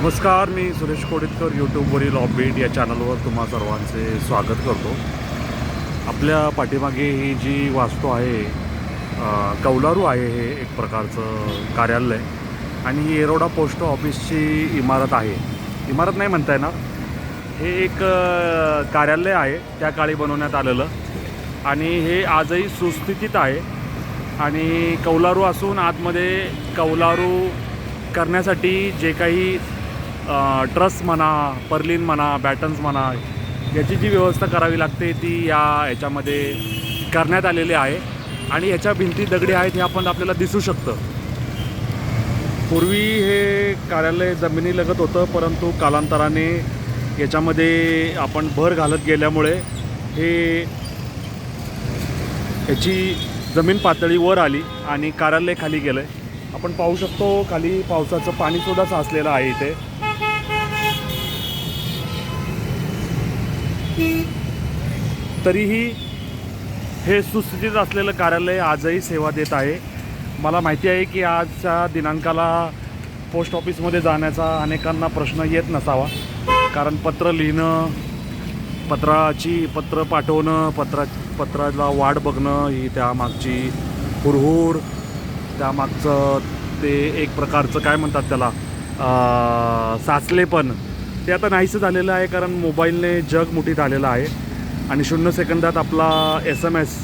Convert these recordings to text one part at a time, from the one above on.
नमस्कार मी सुरेश कोडितकर यूट्यूबवरील ऑफबीट या चॅनलवर तुम्हा सर्वांचे स्वागत करतो. आपल्या पाठीमागे ही जी वास्तू आहे कौलारू आहे हे एक प्रकारचं कार्यालय आणि ही एरोडा पोस्ट ऑफिसची इमारत आहे. इमारत नाही म्हणता येणार. हे एक कार्यालय आहे त्या काळी बनवण्यात आलेलं आणि हे आजही सुस्थितीत आहे आणि कौलारू असून आतमध्ये कौलारू करण्यासाठी जे काही ट्रस म्हणा पर्लिन म्हणा बॅटन्स म्हणा याची जी व्यवस्था करावी लागते ती या ह्याच्यामध्ये करण्यात आलेली आहे. आणि याच्या भिंती दगडी आहेत हे आपण आपल्याला दिसू शकतं. पूर्वी हे कार्यालय जमिनीलगत होतं परंतु कालांतराने याच्यामध्ये आपण भर घालत गेल्यामुळे हे याची जमीन पातळी वर आली आणि कार्यालय खाली गेलं आपण पाहू शकतो खाली पावसाचं पाणीसुद्धा साचलेलं आहे इथे. तरीही हे सुस्थितीत असलेलं कार्यालय आजही सेवा देत आहे. मला माहिती आहे की आजच्या दिनांकाला पोस्ट ऑफिसमध्ये जाण्याचा अनेकांना प्रश्न येत नसावा. कारण पत्र लिहिणं पत्राची पत्र पाठवणं पत्रा पत्राला वाट बघणं ही त्यामागची हुरहुर त्यामागचं ते एक प्रकारचं काय म्हणतात त्याला साचलेपण ते आता नाहीसं झालेलं आहे कारण मोबाईलने जग मुठीत आलेलं आहे. आणि शून्य सेकंदात आपला एस एम एस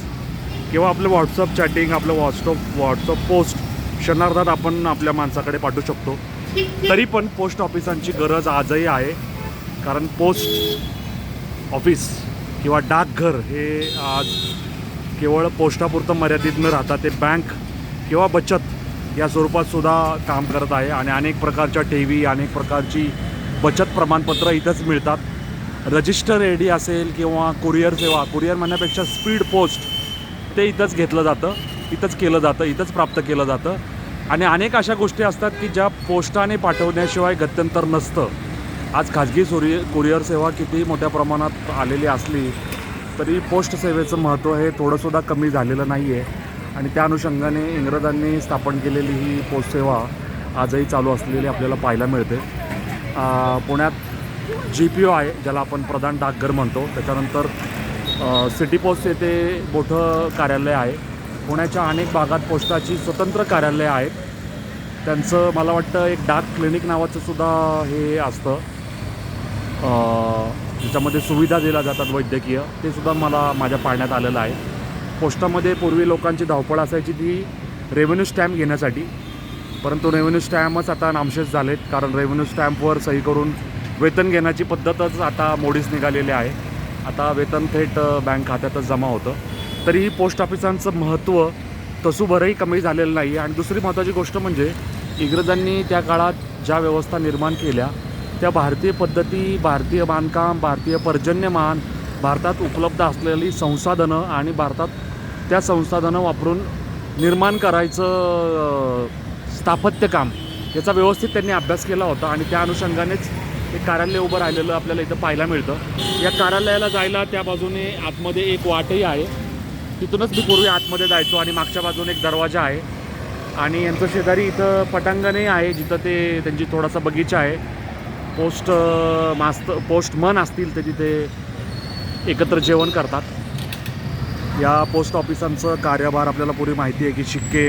किंवा आपलं व्हॉट्सअप चॅटिंग आपलं व्हॉट्सअप व्हॉट्सअप पोस्ट क्षणार्धात आपण आपल्या माणसाकडे पाठवू शकतो. तरी पण पोस्ट ऑफिसांची गरज आजही आहे कारण पोस्ट ऑफिस किंवा डाकघर हे आज केवळ पोस्टापुरतं मर्यादित न राहता ते बँक किंवा बचत या स्वरूपात सुद्धा काम करत आहे. आणि अनेक प्रकारच्या ठेवी अनेक प्रकारची बचत प्रमाणपत्र इथंच मिळतात. रजिस्टर एडी असेल किंवा कुरिअर सेवा कुरिअर म्हणण्यापेक्षा स्पीड पोस्ट ते इथंच घेतलं जातं. इथंच केलं जातं इथंच प्राप्त केलं जातं. आणि अनेक अशा गोष्टी असतात की ज्या पोस्टाने पाठवण्याशिवाय गत्यंतर नसतं. आज खाजगी सुरि कुरिअर सेवा किती मोठ्या प्रमाणात आलेली असली तरी पोस्ट सेवेचं महत्त्व हे थोडंसुद्धा कमी झालेलं नाही आहे आणि त्या अनुषंगाने इंग्रजांनी स्थापन केलेली ही पोस्ट सेवा आजही चालू असलेली आपल्याला पाहायला मिळते. पुण्यात जी पी ओ आहे ज्याला आपण प्रधान डाकघर म्हणतो. त्याच्यानंतर सिटी पोस्ट येथे मोठं कार्यालय आहे. पुण्याच्या अनेक भागात पोस्टाची स्वतंत्र कार्यालय आहेत. त्यांचं मला वाटतं एक डाक क्लिनिक नावाचं सुद्धा हे असतं. ज्याच्यामध्ये सुविधा दिल्या जातात वैद्यकीय ते सुद्धा मला माझ्या पाहण्यात आलेलं आहे. पोस्टामध्ये पूर्वी लोकांची धावपळ असायची ती रेव्हेन्यू स्टॅम्प घेण्यासाठी. परंतु रेव्हेन्यू स्टॅम्पच आता नामशेष झालेत कारण रेव्हेन्यू स्टॅम्पवर सही करून वेतन घेण्याची पद्धतच आता मोडीस निघालेली आहे. आता वेतन थेट बँक खात्यातच जमा होतं. तरीही पोस्ट ऑफिसांचं महत्त्व तसूभरही कमी झालेलं नाही. आणि दुसरी महत्त्वाची गोष्ट म्हणजे इंग्रजांनी त्या काळात ज्या व्यवस्था निर्माण केल्या त्या भारतीय पद्धती भारतीय बांधकाम भारतीय पर्जन्यमान भारतात उपलब्ध असलेली संसाधनं आणि भारतात त्या संसाधनं वापरून निर्माण करायचं स्थापत्यकाम याचा व्यवस्थित त्यांनी अभ्यास केला होता आणि त्या अनुषंगानेच हे कार्यालय उभं राहिलेलं आपल्याला इथं पाहायला मिळतं. या कार्यालयाला जायला त्या बाजूने आतमध्ये एक वाटही आहे. तिथूनच मी पूर्वी आतमध्ये जायचो आणि मागच्या बाजूने एक दरवाजा आहे. आणि यांचं शेजारी इथं पटांगणही आहे जिथं ते त्यांची थोडासा बगीचा आहे. पोस्ट मास्त पोस्ट मन असतील ते तिथे एकत्र जेवण करतात. या पोस्ट ऑफिसांचं कार्यभार आपल्याला पुरी माहिती आहे की शिक्के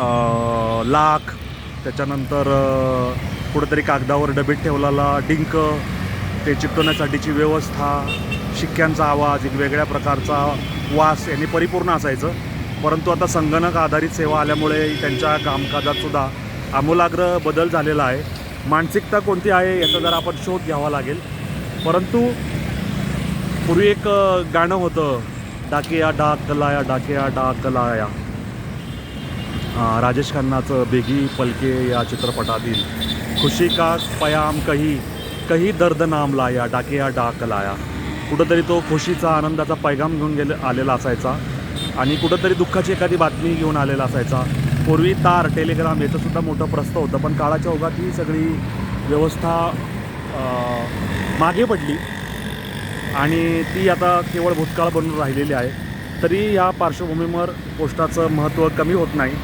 लाख त्याच्यानंतर कुठेतरी कागदावर डबीत ठेवलेला डिंक ते चिकटवण्यासाठीची व्यवस्था शिक्क्यांचा आवाज एक वेगळ्या प्रकारचा वास यांनी परिपूर्ण असायचं. परंतु आता संगणक आधारित सेवा आल्यामुळे त्यांच्या कामकाजातसुद्धा आमूलाग्र बदल झालेला आहे. मानसिकता कोणती आहे याचा जरा आपण शोध घ्यावा लागेल. परंतु पूर्वी एक गाणं होतं डाकिया डाक कलाया डाकिया डाक कलाया राजेश खन्नाचं बेगी पलके या चित्रपटातील खुशी का पयाम कही कही दर्द नाम लाया डाकेया डाक लाया. कुठंतरी तो खुशीचा आनंदाचा पैगाम घेऊन गेले आलेला असायचा आणि कुठंतरी दुःखाची एखादी बातमी घेऊन आलेला असायचा. पूर्वी तार टेलिग्राम याचं सुद्धा मोठं प्रस्त होतं पण काळाच्या ओघात ही सगळी व्यवस्था मागे पडली आणि ती आता केवळ भूतकाळ बनून राहिलेली आहे. तरी या पार्श्वभूमीवर पोस्टाचं महत्त्व कमी होत नाही.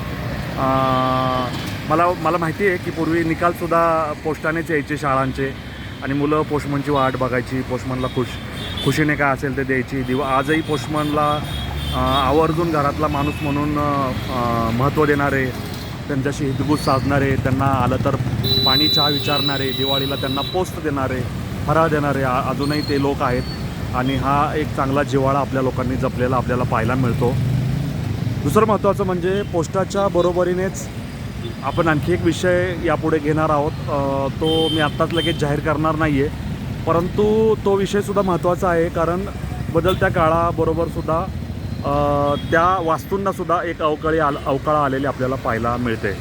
मला मला माहिती आहे की पूर्वी निकालसुद्धा पोस्टानेच यायचे शाळांचे आणि मुलं पोस्टमनची वाट बघायची पोस्टमनला खुश खुशीने काय असेल ते द्यायची. दिवा आजही पोस्टमनला आवर्जून घरातला माणूस म्हणून महत्त्व देणारे त्यांच्याशी हितगुज साधणारे त्यांना आलं तर पाणी चहा विचारणारे दिवाळीला त्यांना पोस्ट देणारे फराळ देणारे अजूनही ते लोक आहेत. आणि हा एक चांगला जिव्हाळा आपल्या लोकांनी जपलेला आपल्याला पाहायला मिळतो. दुसरं महत्त्वाचं म्हणजे पोस्टाच्या बरोबरीनेच आपण आणखी एक विषय यापुढे घेणार आहोत. तो मी आत्ताच लगेच जाहीर करणार नाही आहे परंतु तो विषयसुद्धा महत्त्वाचा आहे कारण बदलत्या काळाबरोबरसुद्धा त्या वास्तूंनासुद्धा एक अवकाळी आल अवकाळा आलेली आपल्याला पाहायला मिळते.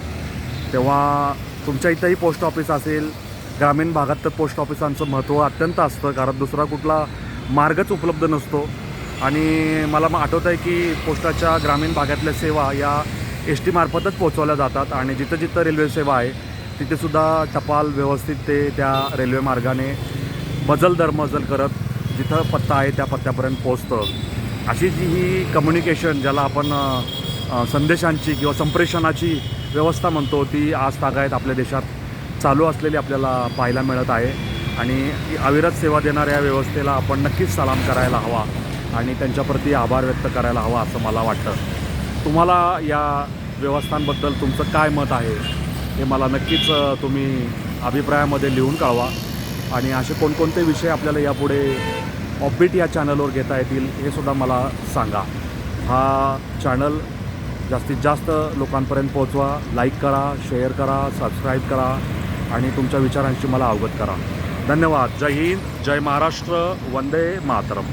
तेव्हा तुमच्या इथंही पोस्ट ऑफिस असेल ग्रामीण भागात तर पोस्ट ऑफिसांचं महत्त्व अत्यंत असतं कारण दुसरा कुठला मार्गच उपलब्ध नसतो. आणि मला मग आठवत आहे की पोस्टाच्या ग्रामीण भागातल्या सेवा या एस टीमार्फतच पोहोचवल्या जातात आणि जिथं जिथं रेल्वे सेवा आहे तिथेसुद्धा टपाल व्यवस्थित ते त्या रेल्वे मार्गाने बदल दरमजल करत जिथं पत्ता आहे त्या पत्त्यापर्यंत पोचतं अशी जी ही कम्युनिकेशन ज्याला आपण संदेशांची किंवा संप्रेषणाची व्यवस्था म्हणतो ती आज तागायत आपल्या देशात चालू असलेली आपल्याला पाहायला मिळत आहे. आणि अविरत सेवा देणाऱ्या व्यवस्थेला आपण नक्कीच सलाम करायला हवा. आणि त्यांच्याप्रती आभार व्यक्त करायला हवा असं मला वाटतं. तुम्हाला या व्यवस्थांबद्दल तुमचं काय मत आहे हे मला नक्कीच तुम्ही अभिप्रायामध्ये लिहून कळवा आणि असे कोणकोणते विषय आपल्याला यापुढे ऑफबीट या चॅनलवर घेता येतील हे सुद्धा मला सांगा. हा चॅनल जास्तीत जास्त लोकांपर्यंत पोहोचवा लाईक करा शेअर करा सबस्क्राईब करा आणि तुमच्या विचारांशी मला अवगत करा. धन्यवाद. जय हिंद जय महाराष्ट्र वंदे मातरम.